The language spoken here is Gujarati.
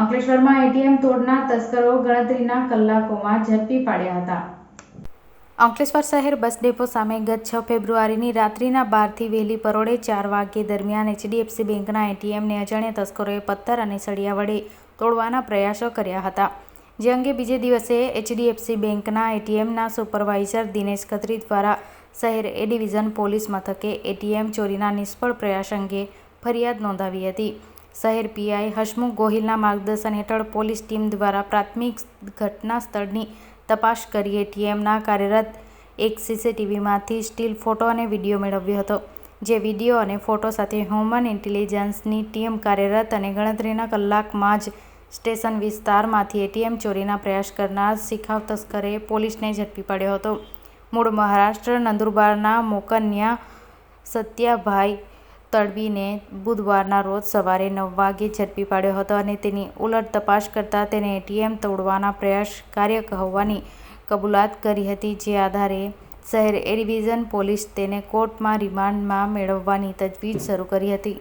અંકલેશ્વરમાં એટીએમ તોડના તસ્કરો ગણતરીના કલાકોમાં ઝડપી પાડ્યા હતા. અંકલેશ્વર શહેર બસ ડેપો સામે ગત છ ફેબ્રુઆરીની રાત્રિના બારથી વહેલી પરોળે ચાર વાગ્યે દરમિયાન એચડીએફસી બેંકના એટીએમને અજાણ્યા તસ્કરોએ પથ્થર અને સળિયા વડે તોડવાના પ્રયાસો કર્યા હતા. જે અંગે બીજે દિવસે એચડીએફસી બેંકના એટીએમના સુપરવાઇઝર દિનેશ ખત્રી દ્વારા શહેર એ ડિવિઝન પોલીસ મથકે એટીએમ ચોરીના નિષ્ફળ પ્રયાસ અંગે ફરિયાદ નોંધાવી હતી. શહેર પીઆઈ હસમુખ ગોહિલના માર્ગદર્શન હેઠળ પોલીસ ટીમ દ્વારા પ્રાથમિક ઘટના સ્થળની તપાસ કરી એટીએમના કાર્યરત એક સીસીટીવીમાંથી સ્ટીલ ફોટો અને વીડિયો મેળવ્યો હતો. જે વીડિયો અને ફોટો સાથે હ્યુમન ઇન્ટેલિજન્સની ટીમ કાર્યરત અને ગણતરીના કલાકમાં જ સ્ટેશન વિસ્તારમાંથી એટીએમ ચોરીના પ્રયાસ કરનાર શિખાવ તસ્કરે પોલીસને ઝડપી પાડ્યો હતો. મૂળ મહારાષ્ટ્ર નંદુરબારના મોકન્યા સત્યાભાઈ તડવીને બુધવારના રોજ સવારે નવ વાગ્યે ઝડપી પાડ્યો હતો અને તેની ઉલટ તપાસ કરતાં તેને એટીએમ તોડવાના પ્રયાસ કાર્ય હોવાની કબૂલાત કરી હતી, જે આધારે શહેર એ ડિવિઝન પોલીસ તેને કોર્ટમાં રિમાન્ડમાં મેળવવાની તજવીજ શરૂ કરી હતી.